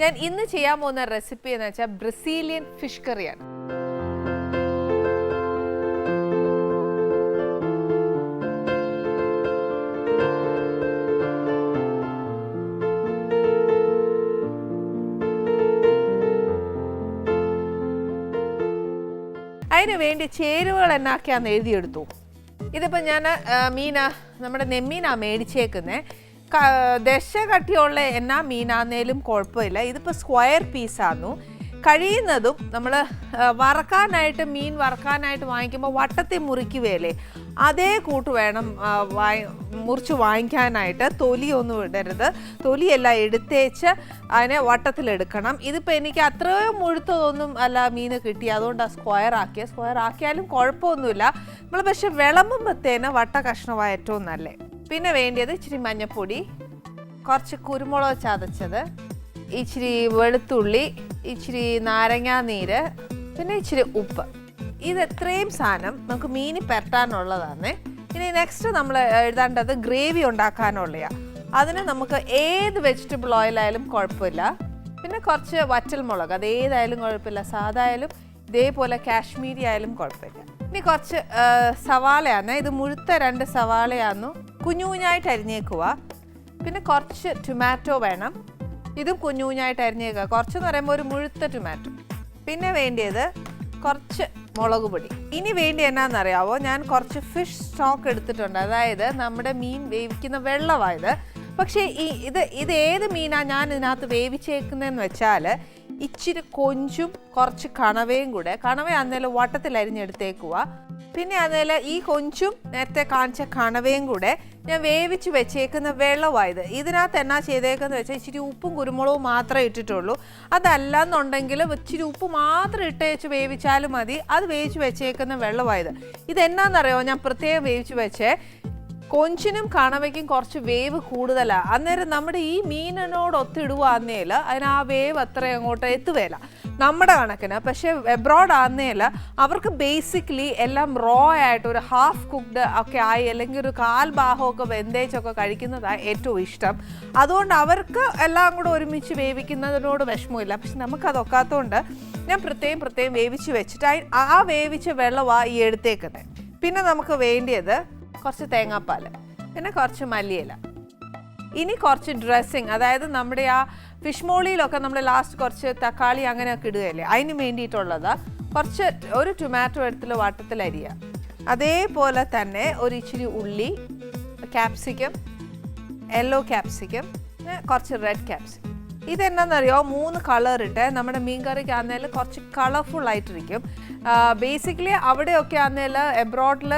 ഞാൻ ഇന്ന് ചെയ്യാൻ പോകുന്ന റെസിപ്പി എന്ന് വെച്ചാൽ ബ്രസീലിയൻ ഫിഷ് കറിയാണ് അതിന് വേണ്ടി ചേരുവകൾ എന്നാക്കിയാന്ന് എഴുതിയെടുത്തു. ഇതിപ്പോൾ ഞാൻ മീന നമ്മുടെ നെമ്മീനാണ് മേടിച്ചേക്കുന്നത് ദശ കട്ടിയുള്ള എന്നാ മീനാന്നേലും കുഴപ്പമില്ല. ഇതിപ്പോൾ സ്ക്വയർ പീസാന്നു. കഴിയുന്നതും നമ്മൾ വറക്കാനായിട്ട് മീൻ വറക്കാനായിട്ട് വാങ്ങിക്കുമ്പോൾ വട്ടത്തിൽ മുറിക്കുകയല്ലേ? അതേ കൂട്ട് വേണം വാങ്ങി മുറിച്ച് വാങ്ങിക്കാനായിട്ട്. തൊലിയൊന്നും ഇടരുത്. തൊലിയെല്ലാം എടുത്തേച്ച് അതിനെ വട്ടത്തിലെടുക്കണം. ഇതിപ്പോൾ എനിക്ക് അത്രയും മുഴുത്തതൊന്നും അല്ല മീൻ കിട്ടി. അതുകൊണ്ട് ആ സ്ക്വയർ ആക്കിയത് സ്ക്വയർ ആക്കിയാലും കുഴപ്പമൊന്നുമില്ല. നമ്മൾ പക്ഷെ വിളമ്പുമ്പോഴത്തേന് വട്ട കഷ്ണമായ ഏറ്റവും നല്ലേ? പിന്നെ വേണ്ടിയത് ഇച്ചിരി മഞ്ഞപ്പൊടി കുറച്ച് കുരുമുളക് ചതച്ചത് ഇച്ചിരി വെളുത്തുള്ളി ഇച്ചിരി നാരങ്ങാനീര് പിന്നെ ഇച്ചിരി ഉപ്പ്. ഇത് എത്രയും സാധനം നമുക്ക് മീനി പെരട്ടാനുള്ളതാണ് ഇനി നെക്സ്റ്റ് നമ്മൾ എഴുതേണ്ടത് ഗ്രേവി ഉണ്ടാക്കാനുള്ളതാണ് അതിന് നമുക്ക് ഏത് വെജിറ്റബിൾ ഓയിലായാലും കുഴപ്പമില്ല. പിന്നെ കുറച്ച് വറ്റൽ മുളക് അത് ഏതായാലും കുഴപ്പമില്ല. സാധായാലും ഇതേപോലെ കാശ്മീരി ആയാലും കുഴപ്പമില്ല. ഇനി കുറച്ച് സവാളയാണ്. ഇത് മുഴുത്ത രണ്ട് സവാളയാന്നു. കുഞ്ഞു കുഞ്ഞായിട്ട് അരിഞ്ഞേക്കുക പിന്നെ കുറച്ച് ടൊമാറ്റോ വേണം. ഇതും കുഞ്ഞു കുഞ്ഞായിട്ട് അരിഞ്ഞേക്കുക കുറച്ചെന്ന് പറയുമ്പോൾ ഒരു മുഴുത്ത ടൊമാറ്റോ പിന്നെ വേണ്ടിയത് കുറച്ച് മുളക് പൊടി. ഇനി വേണ്ടി എന്നാന്നറിയാവോ? ഞാൻ കുറച്ച് ഫിഷ് സ്റ്റോക്ക് എടുത്തിട്ടുണ്ട്. അതായത് നമ്മുടെ മീൻ വേവിക്കുന്ന വെള്ളമായത് പക്ഷേ ഈ ഇത് ഇത് ഏത് മീനാണ് ഞാൻ ഇതിനകത്ത് വേവിച്ചേക്കുന്നതെന്ന് വെച്ചാൽ ഇച്ചിരി കൊഞ്ചും കുറച്ച് കണവയും കൂടെ. കണവ അന്നേരം വട്ടത്തിൽ അരിഞ്ഞെടുത്തേക്കുക പിന്നെ അതിൽ ഈ കൊഞ്ചും നേരത്തെ കാണിച്ച കണവയും കൂടെ ഞാൻ വേവിച്ച് വെച്ചേക്കുന്ന വെള്ളമായത് ഇതിനകത്ത് എന്നാ ചെയ്തേക്കുന്നത് വെച്ചാൽ ഇച്ചിരി ഉപ്പും കുരുമുളകും മാത്രമേ ഇട്ടിട്ടുള്ളൂ. അതല്ല എന്നുണ്ടെങ്കിൽ ഇച്ചിരി ഉപ്പ് മാത്രം ഇട്ട് വെച്ച് വേവിച്ചാലും മതി. അത് വേവിച്ച് വെച്ചേക്കുന്ന വെള്ളമായത് ഇതെന്നാന്നറിയോ? ഞാൻ പ്രത്യേകം വേവിച്ച് വെച്ചേ. കൊഞ്ചിനും കണവയ്ക്കും കുറച്ച് വേവ് കൂടുതലാണ് അന്നേരം നമ്മുടെ ഈ മീനിനോട് ഒത്തിടുവാന്നേല അതിന് ആ വേവ് അത്ര അങ്ങോട്ട് എത്തുവേല. നമ്മുടെ കണക്കിന് പക്ഷേ എബ്രോഡ് ആന്നേല അവർക്ക് ബേസിക്കലി എല്ലാം റോ ആയിട്ട് ഒരു ഹാഫ് കുക്ക്ഡ് ഒക്കെ ആയി അല്ലെങ്കിൽ ഒരു കാൽ ഭാഗമൊക്കെ വെന്തേച്ചൊക്കെ കഴിക്കുന്നതാണ് ഏറ്റവും ഇഷ്ടം. അതുകൊണ്ട് അവർക്ക് എല്ലാം കൂടെ ഒരുമിച്ച് വേവിക്കുന്നതിനോട് വിഷമമില്ല. പക്ഷെ നമുക്കതൊക്കാത്തതുകൊണ്ട് ഞാൻ പ്രത്യേകം പ്രത്യേകം വേവിച്ച് വെച്ചിട്ട് ആ വേവിച്ച വെള്ളമാണ് ഈ എടുത്തേക്കുന്നത് പിന്നെ നമുക്ക് വേണ്ടിയത് കുറച്ച് തേങ്ങാപ്പാൽ പിന്നെ കുറച്ച് മല്ലിയില. ഇനി കുറച്ച് ഡ്രസ്സിങ് അതായത് നമ്മുടെ ആ ഫിഷ് മോളിയിലൊക്കെ നമ്മൾ ലാസ്റ്റ് കുറച്ച് തക്കാളി അങ്ങനെയൊക്കെ ഇടുകയല്ലേ? അതിന് വേണ്ടിയിട്ടുള്ളത് കുറച്ച് ഒരു ടൊമാറ്റോ എടുത്തിട്ട് വട്ടത്തിൽ അരിയുക അതേപോലെ തന്നെ ഒരു ഇച്ചിരി ഉള്ളി ക്യാപ്സിക്കം യെല്ലോ ക്യാപ്സിക്കം കുറച്ച് റെഡ് ക്യാപ്സിക്കം ഇതെന്നാന്നറിയോ? മൂന്ന് കളർ ഇട്ട് നമ്മുടെ മീൻ കറിക്ക് ആണെങ്കിൽ കുറച്ച് കളർഫുൾ ആയിട്ടിരിക്കും. ബേസിക്കലി അവിടെയൊക്കെ ആണെങ്കിൽ എബ്രോഡിൽ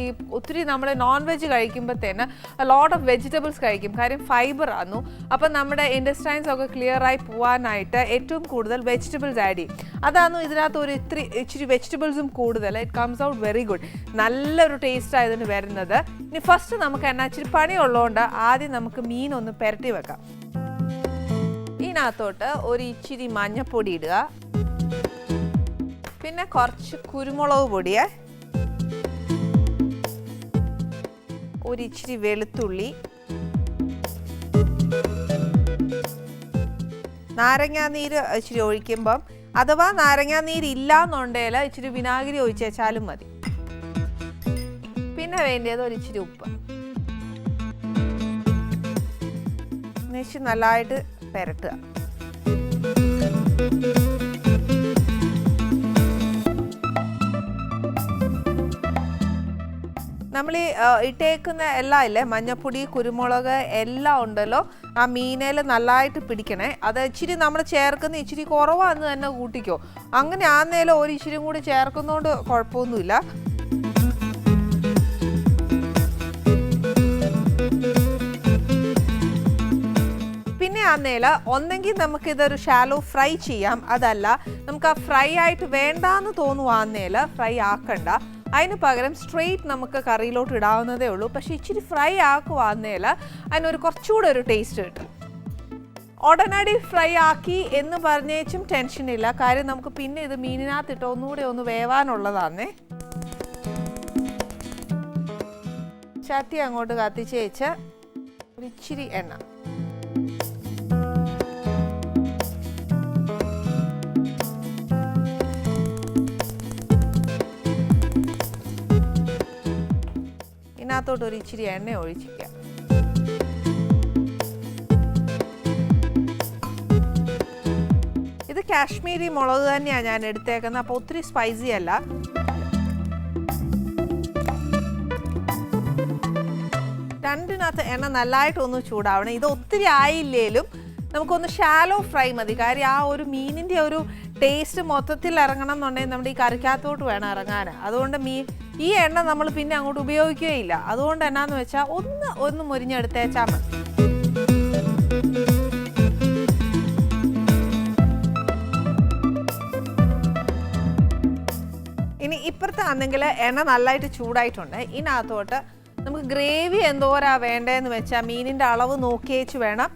ഈ ഒത്തിരി നമ്മൾ നോൺ വെജ് കഴിക്കുമ്പോഴത്തേന് ലോട്ട് ഓഫ് വെജിറ്റബിൾസ് കഴിക്കും. കാര്യം ഫൈബർ ആന്നു. അപ്പം നമ്മുടെ ഇൻഡസ്ട്രൈൻസ് ഒക്കെ ക്ലിയർ ആയി പോകാനായിട്ട് ഏറ്റവും കൂടുതൽ വെജിറ്റബിൾസ് ആഡ് ചെയ്യും. അതാന്നു ഇതിനകത്ത് ഒരു ഇത്തിരി ഇച്ചിരി വെജിറ്റബിൾസും കൂടുതൽ it comes out very good നല്ലൊരു ടേസ്റ്റ് ആയതിന് വരുന്നത്. ഇനി ഫസ്റ്റ് നമുക്ക് എന്നാ ഇച്ചിരി പണിയുള്ളതുകൊണ്ട് ആദ്യം നമുക്ക് മീൻ ഒന്ന് പെരട്ടി വെക്കാം. ഇതിനകത്തോട്ട് ഒരു ഇച്ചിരി മഞ്ഞപ്പൊടി ഇടുക. പിന്നെ കുറച്ച് കുരുമുളക് പൊടിയെ. ഒരു ഇച്ചിരി വെളുത്തുള്ളി. നാരങ്ങാനീര് ഇച്ചിരി ഒഴിക്കുമ്പം അഥവാ നാരങ്ങാനീര് ഇല്ല എന്നുണ്ടെങ്കിൽ ഇച്ചിരി വിനാഗിരി ഒഴിച്ചേച്ചാലും മതി. പിന്നെ വേണ്ടത് ഒരു ഇച്ചിരി ഉപ്പ്. എന്നിട്ട് നല്ലതായിട്ട് പെരട്ടുക. നമ്മൾ ഈ ഇട്ടേക്കുന്ന എല്ലാം ഇല്ലേ? മഞ്ഞപ്പൊടി കുരുമുളക് എല്ലാം ഉണ്ടല്ലോ. ആ മീനയിൽ നല്ലതായിട്ട് പിടിക്കണേ. അത് ഇച്ചിരി നമ്മൾ ചേർക്കുന്ന ഇച്ചിരി കുറവാന്ന് തന്നെ കൂട്ടിക്കോ. അങ്ങനെ ആന്നേലും ഒരു ഇച്ചിരി കൂടി ചേർക്കുന്നതുകൊണ്ട് കുഴപ്പമൊന്നുമില്ല. ആന്നേല ഒന്നെങ്കിൽ നമുക്ക് ഇതൊരു ഷാലോ ഫ്രൈ ചെയ്യാം. അതല്ല നമുക്ക് ആ ഫ്രൈ ആയിട്ട് വേണ്ടാന്ന് തോന്നുവാന്നേല ഫ്രൈ ആക്കണ്ട. അതിന് പകരം സ്ട്രെയിറ്റ് നമുക്ക് കറിയിലോട്ട് ഇടാവുന്നതേ ഉള്ളൂ. പക്ഷേ ഇച്ചിരി ഫ്രൈ ആക്കുവാന്നേല അതിനൊരു കുറച്ചുകൂടെ ഒരു ടേസ്റ്റ് കിട്ടും. ഉടനടി ഫ്രൈ ആക്കി എന്ന് പറഞ്ഞേച്ചും ടെൻഷൻ ഇല്ല. കാര്യം നമുക്ക് പിന്നെ ഇത് മീനിനകത്തിട്ട് ഒന്നുകൂടെ ഒന്ന് വേവാനുള്ളതാന്നേ. ചട്ടി അങ്ങോട്ട് കത്തിച്ചേച്ച് ഒരിച്ചിരി എണ്ണ. ഇതിനകത്തോട്ട് ഒരു ഇച്ചിരി എണ്ണ ഒഴിച്ചിരിക്കാം ഇത് കാശ്മീരി മുളക് തന്നെയാണ് ഞാൻ എടുത്തേക്കുന്നത്. അപ്പോൾ ഒത്തിരി സ്പൈസി അല്ല. രണ്ടിനകത്ത് എണ്ണ നല്ലതായിട്ടൊന്ന് ചൂടാവണം. ഇത് ഒത്തിരി ആയില്ലേലും നമുക്കൊന്ന് ഷാലോ ഫ്രൈ മതി. കാര്യം ആ ഒരു മീനിന്റെ ഒരു ടേസ്റ്റ് മൊത്തത്തിൽ ഇറങ്ങണം എന്നുണ്ടെങ്കിൽ നമ്മുടെ ഈ കറിക്കകത്തോട്ട് വേണം ഇറങ്ങാൻ. അതുകൊണ്ട് മീൻ ഈ എണ്ണ നമ്മൾ പിന്നെ അങ്ങോട്ട് ഉപയോഗിക്കുകയില്ല. അതുകൊണ്ട് എന്നാന്ന് വെച്ചാൽ ഒന്ന് ഒന്ന് മുരിഞ്ഞെടുത്തേച്ചാൽ മതി. ഇനി ഇപ്പുറത്ത് ആണെങ്കിൽ എണ്ണ നല്ലതായിട്ട് ചൂടായിട്ടുണ്ട്. ഇതിനകത്തോട്ട് നമുക്ക് ഗ്രേവി എന്തോരാ വേണ്ടതെന്ന് വെച്ചാൽ മീനിന്റെ അളവ് നോക്കിയേച്ച് വേണം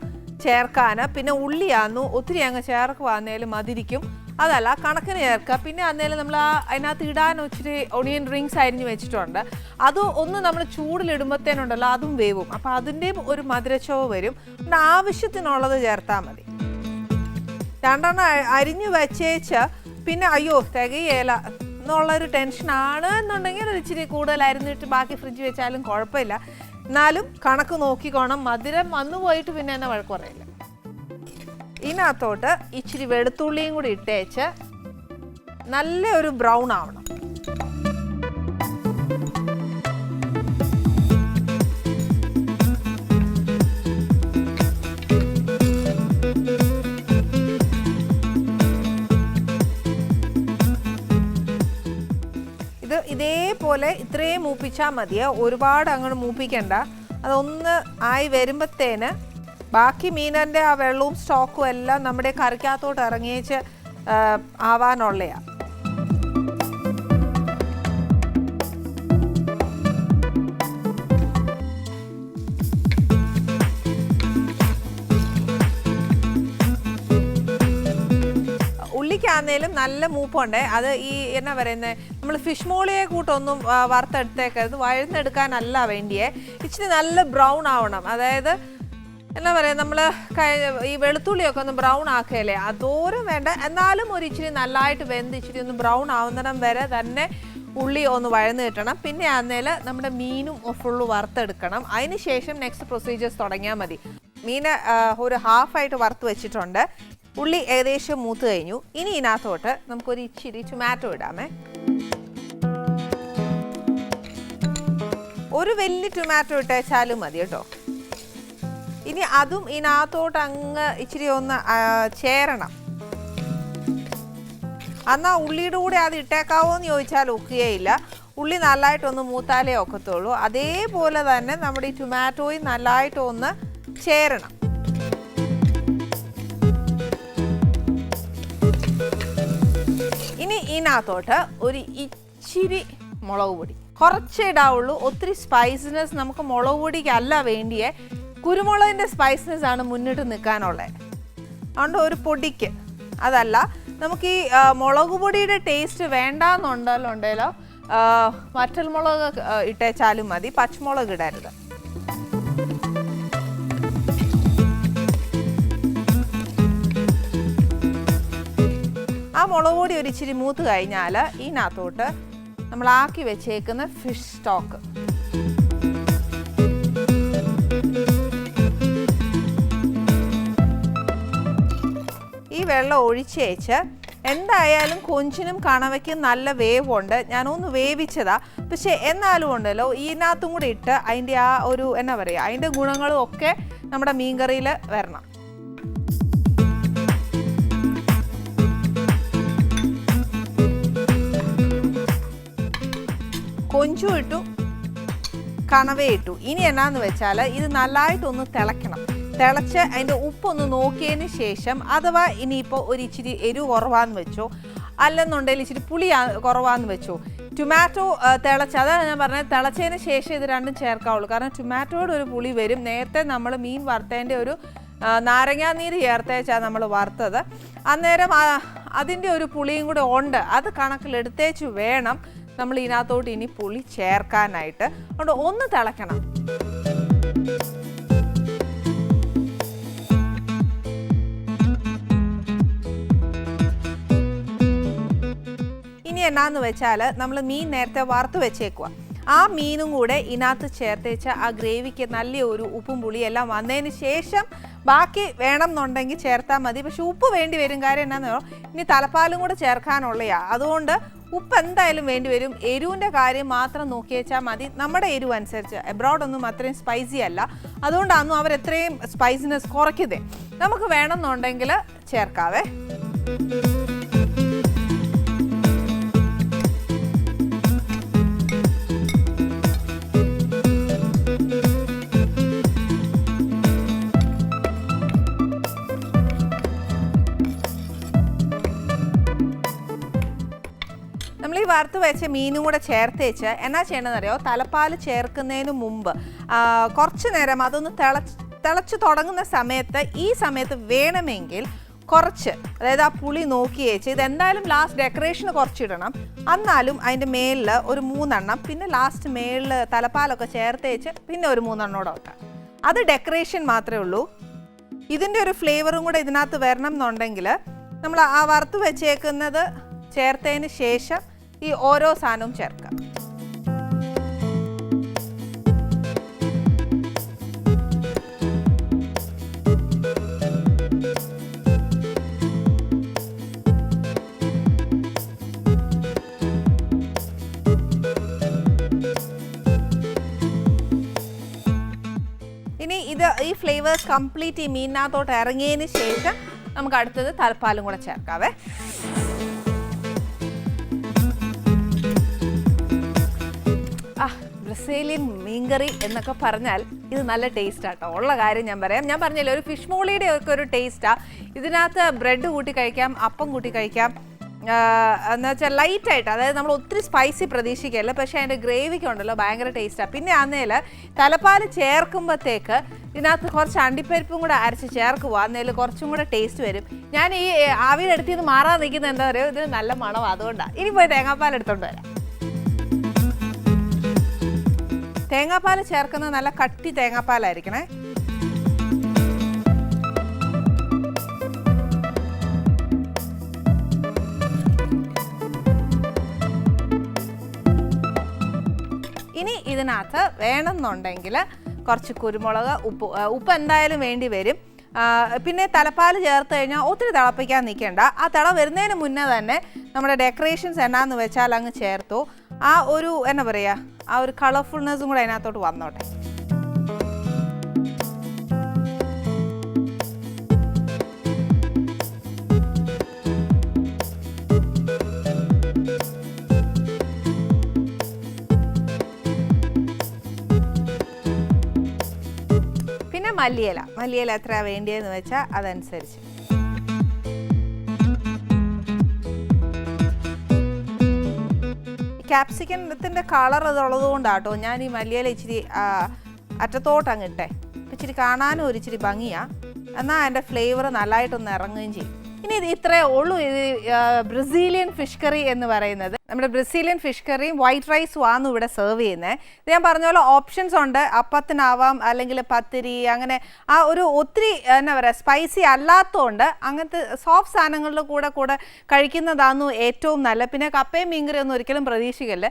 ചേർക്കാൻ പിന്നെ ഉള്ളിയാന്നു ഒത്തിരി അങ്ങ് ചേർക്കുവാന്നേലും മതിരിക്കും. അതല്ല കണക്കിന് ചേർക്കുക. പിന്നെ അന്നേരം നമ്മൾ ആ അതിനകത്ത് ഇടാൻ ഒത്തിരി ഒണിയൻ റിങ്സ് അരിഞ്ഞ് വെച്ചിട്ടുണ്ട്. അത് ഒന്ന് നമ്മൾ ചൂടിലിടുമ്പോഴത്തേനുണ്ടല്ലോ അതും വേവും. അപ്പോൾ അതിന്റെയും ഒരു മധുരച്ചോവ് വരും. ആവശ്യത്തിനുള്ളത് ചേർത്താൽ മതി. രണ്ടെണ്ണം അരിഞ്ഞ് വെച്ചേച്ച് പിന്നെ അയ്യോ തികയേല. എന്നുള്ളൊരു ടെൻഷനാണ് എന്നുണ്ടെങ്കിൽ ഒരു ഇച്ചിരി കൂടുതൽ അരിഞ്ഞിട്ട് ബാക്കി ഫ്രിഡ്ജ് വെച്ചാലും കുഴപ്പമില്ല. എന്നാലും കണക്ക് നോക്കിക്കോണം. മധുരം വന്നു പോയിട്ട് പിന്നെ എന്നെ വഴക്ക് പറയില്ല. ഇതിനകത്തോട്ട് ഇച്ചിരി വെളുത്തുള്ളിയും കൂടി ഇട്ടേച്ച് നല്ല ഒരു ബ്രൗൺ ആവണം. ഇത് ഇതേപോലെ ഇത്രയും മൂപ്പിച്ചാൽ മതിയോ. ഒരുപാട് അങ്ങോട്ട് മൂപ്പിക്കണ്ട. അതൊന്ന് ആയി വരുമ്പത്തേന് ബാക്കി മീനന്റെ ആ വെള്ളവും സ്റ്റോക്കും എല്ലാം നമ്മുടെ കറിക്കകത്തോട്ട് ഇറങ്ങിയേച്ച് ആവാനുള്ളയാ. ഉള്ളിക്കാന്നേലും നല്ല മൂപ്പുണ്ട്. അത് ഈ എന്നാ പറയുന്നത് നമ്മൾ ഫിഷ് മോളിയെ കൂട്ടൊന്നും വറുത്തെടുത്തേക്കരുത്. വഴുന്നെടുക്കാനല്ല വേണ്ടിയേ. ഇച്ചിരി നല്ല ബ്രൗൺ ആവണം. അതായത് എന്നാ പറയാ നമ്മൾ ഈ വെളുത്തുള്ളിയൊക്കെ ഒന്ന് ബ്രൗൺ ആക്കുകയല്ലേ അതോരം വേണ്ട. എന്നാലും ഒരു ഇച്ചിരി നല്ലതായിട്ട് വെന്ത് ഇച്ചിരി ഒന്ന് ബ്രൗൺ ആവുന്നിടം വരെ തന്നെ ഉള്ളി ഒന്ന് വഴന്ന് കിട്ടണം. പിന്നെ അന്നേൽ നമ്മുടെ മീനും ഫുള്ള് വറുത്തെടുക്കണം. അതിന് ശേഷം നെക്സ്റ്റ് പ്രൊസീജിയേഴ്സ് തുടങ്ങിയാൽ മതി. ആ, ഒരു ഹാഫായിട്ട് വറുത്ത് വെച്ചിട്ടുണ്ട്. ഉള്ളി ഏകദേശം മൂത്ത് കഴിഞ്ഞു. ഇനി ഇതിനകത്തോട്ട് നമുക്കൊരു ഇച്ചിരി ടൊമാറ്റോ ഇടാമേ. ഒരു വലിയ ടൊമാറ്റോ ഇട്ടേച്ചാലും മതി കേട്ടോ. ഇനി അതും ഇതിനകത്തോട്ട് അങ്ങ് ഇച്ചിരി ഒന്ന് ചേരണം. എന്നാൽ ഉള്ളിയുടെ കൂടെ അത് ഇട്ടേക്കാവോ എന്ന് ചോദിച്ചാൽ ഒക്കുകയില്ല. ഉള്ളി നല്ലതായിട്ടൊന്ന് മൂത്താലേ ഒക്കത്തുള്ളൂ. അതേപോലെ തന്നെ നമ്മുടെ ഈ ടൊമാറ്റോയും നല്ലതായിട്ടൊന്ന് ചേരണം. ഇനി ഇതിനകത്തോട്ട് ഒരു ഇച്ചിരി മുളക് പൊടി. കുറച്ചേ ഇടാവുള്ളൂ. ഒത്തിരി സ്പൈസിനെസ് നമുക്ക് മുളക് പൊടിക്കല്ല വേണ്ടിയേ. കുരുമുളകിന്റെ സ്പൈസിനെസ് ആണ് മുന്നിട്ട് നിൽക്കാനുള്ളത് അതുകൊണ്ട് ഒരു പൊടിക്ക്. അതല്ല നമുക്ക് ഈ മുളക് പൊടിയുടെ ടേസ്റ്റ് വേണ്ടാന്നുണ്ടല്ലോ. ഉണ്ടല്ലോ വറ്റൽ മുളക് ഇട്ടേച്ചാലും മതി പച്ചമുളക് ഇടരുത്. ആ മുളക് പൊടി ഒരു ഇച്ചിരി മൂത്ത് കഴിഞ്ഞാൽ ഇതിനകത്തോട്ട് നമ്മൾ ആക്കി വെച്ചേക്കുന്ന ഫിഷ് സ്റ്റോക്ക് വെള്ളം ഒഴിച്ചേച്ച് എന്തായാലും കൊഞ്ചിനും കണവയ്ക്കും നല്ല വേവുണ്ട്. ഞാനൊന്ന് വേവിച്ചതാ. പക്ഷെ എന്നാലും ഉണ്ടല്ലോ ഇതിനകത്തും കൂടി ഇട്ട് അതിന്റെ ആ ഒരു എന്നാ പറയുക അതിന്റെ ഗുണങ്ങളും ഒക്കെ നമ്മുടെ മീൻകറിയിൽ വരണം. കൊഞ്ചും ഇട്ടു കണവേ ഇട്ടു. ഇനി എന്നാന്ന് വെച്ചാൽ ഇത് നല്ലതായിട്ടൊന്ന് തിളയ്ക്കണം. തിളച്ച് അതിന്റെ ഉപ്പൊന്ന് നോക്കിയതിന് ശേഷം അഥവാ ഇനിയിപ്പോൾ ഒരു ഇച്ചിരി എരിവ് കുറവാന്ന് വെച്ചോ അല്ലെന്നുണ്ടെങ്കിൽ ഇച്ചിരി പുളി കുറവാന്ന് വെച്ചോ ടൊമാറ്റോ തിളച്ച് അതാണ് ഞാൻ പറഞ്ഞത് തിളച്ചതിന് ശേഷം ഇത് രണ്ടും ചേർക്കാവുള്ളൂ. കാരണം ടൊമാറ്റോയുടെ ഒരു പുളി വരും. നേരത്തെ നമ്മൾ മീൻ വറുത്തതിന്റെ ഒരു നാരങ്ങാനീര് ചേർത്തേച്ചാണ് നമ്മൾ വറുത്തത്. അന്നേരം അതിന്റെ ഒരു പുളിയും കൂടെ ഉണ്ട്. അത് കണക്കിലെടുത്തേച്ച് വേണം നമ്മൾ ഇതിനകത്തോട്ട് ഇനി പുളി ചേർക്കാനായിട്ട്. അതുകൊണ്ട് ഒന്ന് തിളയ്ക്കണം എന്നാന്ന് വെച്ചാൽ നമ്മൾ മീൻ നേരത്തെ വറുത്ത് വെച്ചേക്കുക ആ മീനും കൂടെ ഇതിനകത്ത് ചേർത്തേച്ച ആ ഗ്രേവിക്ക് നല്ല ഒരു ഉപ്പും പുളിയും എല്ലാം വന്നതിന് ശേഷം ബാക്കി വേണം എന്നുണ്ടെങ്കിൽ ചേർത്താൽ മതി. പക്ഷെ ഉപ്പ് വേണ്ടി വരും. കാര്യം എന്നാന്ന് ഇനി തലപ്പാലും കൂടെ ചേർക്കാനുള്ളയാ. അതുകൊണ്ട് ഉപ്പ് എന്തായാലും വേണ്ടി വരും. എരിവിന്റെ കാര്യം മാത്രം നോക്കി വെച്ചാൽ മതി. നമ്മുടെ എരിവ് അനുസരിച്ച്. എബ്രോഡൊന്നും അത്രയും സ്പൈസി അല്ല. അതുകൊണ്ടാണ് അവർ എത്രയും സ്പൈസിനെസ് കുറയ്ക്കുന്നത് നമുക്ക് വേണമെന്നുണ്ടെങ്കിൽ ചേർക്കാവേ. വറുത്ത് വെച്ച മീനും കൂടെ ചേർത്ത് വെച്ച് എന്നാ ചെയ്യണമെന്ന് അറിയോ തലപ്പാൽ ചേർക്കുന്നതിന് മുമ്പ് കുറച്ച് നേരം അതൊന്ന് തിളച്ച് തിളച്ച് തുടങ്ങുന്ന സമയത്ത് ഈ സമയത്ത് വേണമെങ്കിൽ കുറച്ച് അതായത് ആ പുളി നോക്കി ഇത് എന്തായാലും ലാസ്റ്റ് ഡെക്കറേഷന് കുറച്ചിടണം. എന്നാലും അതിന്റെ മേളിൽ ഒരു മൂന്നെണ്ണം പിന്നെ ലാസ്റ്റ് മേളിൽ തലപ്പാലൊക്കെ ചേർത്ത് വെച്ച് പിന്നെ ഒരു മൂന്നെണ്ണം കൂടെ വെക്കാം അത് ഡെക്കറേഷൻ മാത്രമേ ഉള്ളൂ. ഇതിന്റെ ഒരു ഫ്ലേവറും കൂടെ ഇതിനകത്ത് വരണം എന്നുണ്ടെങ്കിൽ നമ്മൾ ആ വറുത്ത് വെച്ചേക്കുന്നത് ചേർത്തതിന് ശേഷം ഈ ഓരോ സാധനവും ചേർക്കാം. ഇനി ഇത് ഈ ഫ്ലേവേഴ്സ് കംപ്ലീറ്റ് ഈ മീനിനകത്തോട്ട് ഇറങ്ങിയതിന് ശേഷം നമുക്ക് അടുത്തത് തലപ്പാലും കൂടെ ചേർക്കാവേ. ബ്രസീലിയൻ മീൻകറി എന്നൊക്കെ പറഞ്ഞാൽ ഇത് നല്ല ടേസ്റ്റ് ആട്ടോ. ഉള്ള കാര്യം ഞാൻ പറയാം. ഞാൻ പറഞ്ഞില്ല ഒരു ഫിഷ് മോളിയുടെ ഒക്കെ ഒരു ടേസ്റ്റാ ഇതിനകത്ത് ബ്രെഡ് കൂട്ടി കഴിക്കാം അപ്പം കൂട്ടി കഴിക്കാം. എന്ന് വെച്ചാൽ ലൈറ്റ് ആയിട്ട് അതായത് നമ്മൾ ഒത്തിരി സ്പൈസി പ്രതീക്ഷിക്കല്ല പക്ഷേ അതിന്റെ ഗ്രേവിക്ക് ഉണ്ടല്ലോ ഭയങ്കര ടേസ്റ്റാണ് പിന്നെ അന്നേൽ തലപ്പാൽ ചേർക്കുമ്പോഴത്തേക്ക് ഇതിനകത്ത് കുറച്ച് അണ്ടിപ്പരിപ്പും കൂടെ അരച്ച് ചേർക്കുക അന്നേൽ കുറച്ചും കൂടെ ടേസ്റ്റ് വരും. ഞാൻ ഈ ആവിയുടെ അടുത്ത് നിന്ന് മാറാൻ നിൽക്കുന്നത് എന്താ പറയുക ഇതിന് നല്ല മണം അതുകൊണ്ടാണ് ഇനി പോയി തേങ്ങാപ്പാൽ എടുത്തോണ്ട് വരാം. തേങ്ങാപ്പാൽ ചേർക്കുന്നത് നല്ല കട്ടി തേങ്ങാപ്പാലായിരിക്കണേ. ഇനി ഇതിനകത്ത് വേണമെന്നുണ്ടെങ്കിൽ കുറച്ച് കുരുമുളക് ഉപ്പ് ഉപ്പ് എന്തായാലും വേണ്ടി വരും. പിന്നെ തലപ്പാൽ ചേർത്ത് കഴിഞ്ഞാൽ ഒത്തിരി തിളപ്പിക്കാൻ നിൽക്കേണ്ട. ആ തിള വരുന്നതിന് മുന്നേ തന്നെ നമ്മുടെ ഡെക്കറേഷൻസ് എന്നാന്ന് വെച്ചാൽ അങ്ങ് ചേർത്തു. ആ ഒരു എന്നാ പറയുക ആ ഒരു കളർഫുൾനെസ്സും കൂടെ അതിനകത്തോട്ട് വന്നോട്ടെ. പിന്നെ മല്ലിയില. മല്ലിയില എത്ര വേണ്ടിയെന്ന് വെച്ചാൽ അതനുസരിച്ച്. ക്യാപ്സിക്കത്തിന്റെ കളർ അതുള്ളത് കൊണ്ടാട്ടോ ഞാൻ ഈ മല്ലിയില ഇച്ചിരി ആ, അറ്റത്തോട്ട് അങ്ങ് ഇട്ടേ ഇച്ചിരി കാണാനും ഒരു ഇച്ചിരി ഭംഗിയാണ് എന്നാൽ അതിന്റെ ഫ്ലേവർ നല്ലതായിട്ടൊന്ന് ഇറങ്ങുകയും ചെയ്യും. ഇനി ഇത് ഇത്രേ ഉള്ളൂ. ഇത് ബ്രസീലിയൻ ഫിഷ് കറി എന്ന് പറയുന്നത്. നമ്മുടെ ബ്രസീലിയൻ ഫിഷ് കറിയും വൈറ്റ് റൈസും ആണ് ഇവിടെ സെർവ് ചെയ്യുന്നത് ഞാൻ പറഞ്ഞ പോലെ ഓപ്ഷൻസ് ഉണ്ട്. അപ്പത്തിനാവാം അല്ലെങ്കിൽ പത്തിരി അങ്ങനെ ആ ഒരു ഒത്തിരി എന്താ പറയുക സ്പൈസി അല്ലാത്തതുകൊണ്ട് അങ്ങനത്തെ സോഫ്റ്റ് സാധനങ്ങളുടെ കൂടെ കൂടെ കഴിക്കുന്നതാണ് ഏറ്റവും നല്ല. പിന്നെ കപ്പയും മീൻകറി ഒന്നും ഒരിക്കലും പ്രതീക്ഷിക്കല്ലേ?